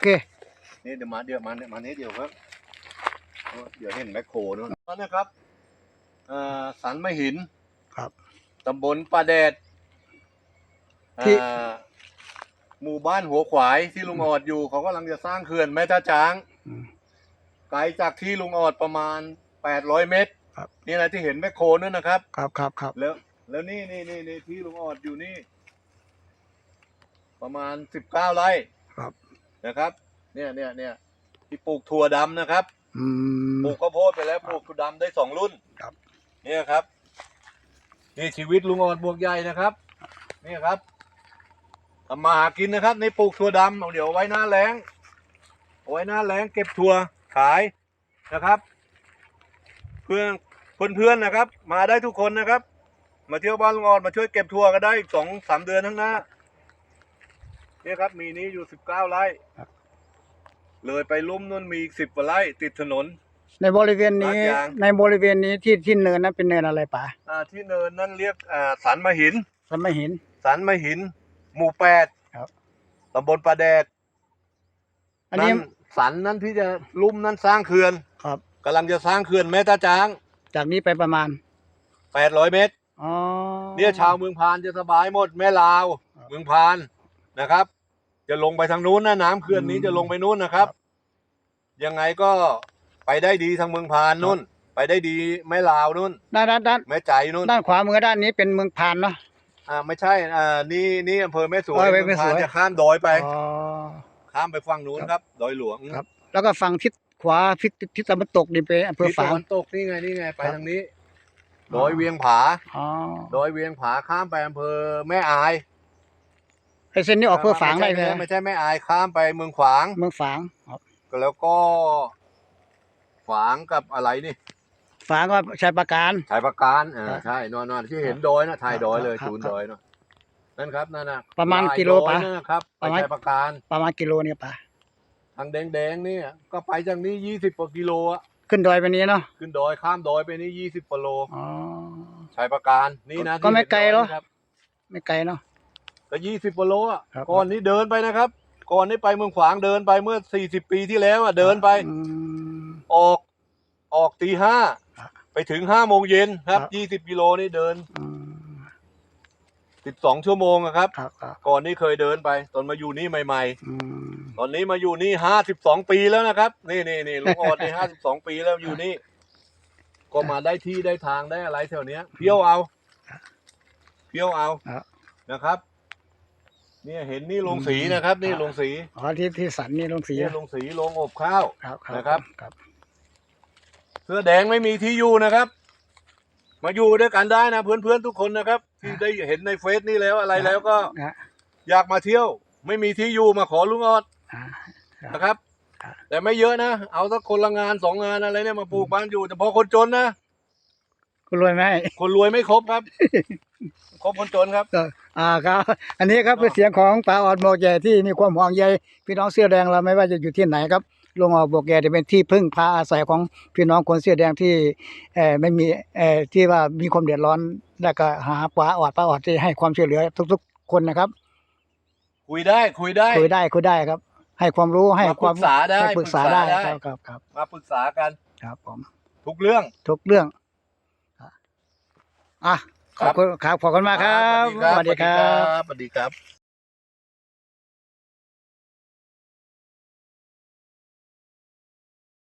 เคนี่เดี๋ยวมาเดี๋ยวมาเนี่ยมานี้เดียวครับเออเดี๋ยวเห็นแมคโครนู่นนั่นนะครับเอ่อสันมหินครับตำบลป่าแดดที่อ่าหมู่บ้านหัวขวายที่ลุงออดอยู่ เขากำลังจะสร้างเขื่อนแม่ท่าจ้างอืมไกลจากที่ลุงออดประมาณแปดร้อยเมตรครับนี่แหละที่เห็นแมคโครนั่นนะครับ ครับครับครับแล้ว แล้วนี่นี่นี่นี่ที่ลุงออดอยู่นี่ ประมาณสิบเก้าไร่ครับ นะครับเนี่ยเนี่ยเนี่ยที่ปลูกถั่วดำนะครับอืม ปลูกข้าวโพดไปแล้วปลูกถั่วดำได้สองรุ่นครับ เนี่ยครับนี่ชีวิตลุงออดบวกใหญ่นะครับนี่ครับทำมาหากินนะครับในปลูกถั่วดำเอาเดี๋ยวเอาไว้หน้าแล้งเอาไว้หน้าแล้งเก็บถั่วขายนะครับ เพื่อนเพื่อนๆนะครับ มาได้ทุกคนนะครับ มาเที่ยวบ้านลุงออดมาช่วยเก็บถั่วก็ได้อีกสองสามเดือนข้างหน้า เนี่ยครับมีนี้อยู่สิบเก้าไร่ครับ เลยไปลุ่มนู่นมีอีกสิบกว่าไร่ติดถนน ในบริเวณนี้ลาดยาง ในบริเวณนี้ที่ที่เนินนั้นเป็นเนินอะไรป่าอ่าที่เนินนั่นเรียกอ่าสันมหิน ฉันไม่เห็น สันมหิน หมู่แปดครับ ตำบลประแดดอันนี้สันนั่นที่จะลุ่มนั่นสร้างเขื่อนครับ กำลังจะสร้างเขื่อนแม่ตาจ้างจากนี้ไปประมาณแปดร้อยเมตร อ๋อ เนี่ยชาวเมืองพานจะสบายหมดแม่ลาว ครับ เมืองพานนะครับ จะลงไปทางนู้นนะน้ำเขื่อนนี้อืมจะลงไปนู้นนะครับ ยังไงก็ไปได้ดีทางเมืองพานนู้นไปได้ดีแม่ลาวนู้นด้านด้านด้านแม่ใจนู้นด้านขวามือด้านนี้เป็นเมืองพานเนาะ อ่าไม่ใช่อ่านี่นี่อำเภอแม่สวยเออเมืแม่องสพาวนยจะข้ามดอยไป อ๋อ ข้ามไปฝั่งนู้นครับ ดอยหลวงครับ แล้วก็ฝั่งทิศขวาทิศทิศตะวันตกนี่เป็นอำเภอทิศฝาตะง วันตกนี่ไงนี่ไงไปครับ ทางนี้อ๋อดอยเวียงผา อ๋อดอยเวียงผาข้ามไปอำเภอแม่อาย ไอเส้นนี้ออกอำเภอฝางได้เลยไม่ใช่แม่อายข้ามไปเมืองฝางเมืองฝางครับแล้วก็ฝางกับอะไรนี่ฝางก็ชัยประการชายประการเอครัอใช่นอนนอนที่เห็นดอยนะถ่ายดอยเลยจูนดอยเนาะนั่นครับนั่นนะประมาณกิโลป่ะครับปไประมาณชายประการ ประมาณกิโลเนี่ยป่ะทางแดงๆนี่ก็ไปจากนี้ยี่สิบกว่ากิโลอะขึ้นดอยไปนี้เนาะขึ้นดอยข้ามดอยไปนี่ยี่สิบกว่าโลชายประการนี่นะก็ไม่ไกลหรอไม่ไกลเนาะ ก็ยี่สิบกว่าโลอะครับ ก่อนนี้เดินไปนะครับ ก่อนนี้ไปเมืองขวางเดินไปเมื่อสี่สิบปีที่แล้วอะเดินไป อืม ออกออกตีห้าครับไปถึงห้าโมงเย็นครับครับยี่สิบกิโลนี่เดินอืมสิบสองชั่วโมงอะครับ ครับครับก่อนนี้เคยเดินไป ตอนมาอยู่นี่ใหม่ อืมๆ ตอนนี้มาอยู่นี่ห้าสิบสองปีแล้วนะครับ นี่นี่นี่ลุงออดนี่ห้าสิบสองปีแล้วอยู่นี่ ก็มาได้ที่ได้ทางได้อะไรแถวเนี้ยเที่ยวเอาเที่ยวเอาครับนะครับ เนี่ยเห็นนี่ลงสีนะครับ นี่ลงสีอ๋อที่ที่สันนี่ลงสีเนี่ยลงสีลงอบข้าวครับครับนะครับครับ เสื้อแดงไม่มีที่อยู่นะครับ มาอยู่ด้วยกันได้นะเพื่อนๆทุกคนนะครับ ที่ได้เห็นในเฟซนี่แล้วอะไรแล้วก็นะอยากมาเที่ยว ไม่มีที่อยู่มาขอลุงออดอ่านะครับครับ แต่ไม่เยอะนะ เอาสักคนละงานสองงานอะไรเนี่ยมาปลูกบ้านอยู่ แต่พอคนจนนะคุณรวยไหมคนรวยไม่ครบครับ ครบคนจนครับก็ อ่าครับ อันนี้ครับเป็นเสียงของป้าออดโมกแย่ที่มีความห่วงใยพี่น้องเสื้อแดงเราไม่ว่าจะอยู่ที่ไหนครับลุงออดโมกแย่จะเป็นที่พึ่งพาอาศัยของพี่น้องคนเสื้อแดงที่เอ่อไม่มีเอ่อที่ว่ามีความเดือดร้อนแล้วก็หาป้าออดป้าออดที่ให้ความช่วยเหลือทุก ๆ คนนะครับ คุยได้คุยได้ คุยได้คุยได้ครับ ให้ความรู้ให้มาความปรึกษาได้ให้ปรึกษาได้ปรึกษาได้ ครับครับครับมาปรึกษากัน ครับผม ทุกเรื่อง ทุกเรื่อง อะ ขอบคุณครับขอบคุณมากครับสวัสดีครับ สวัสดีครับสวัสดีครับ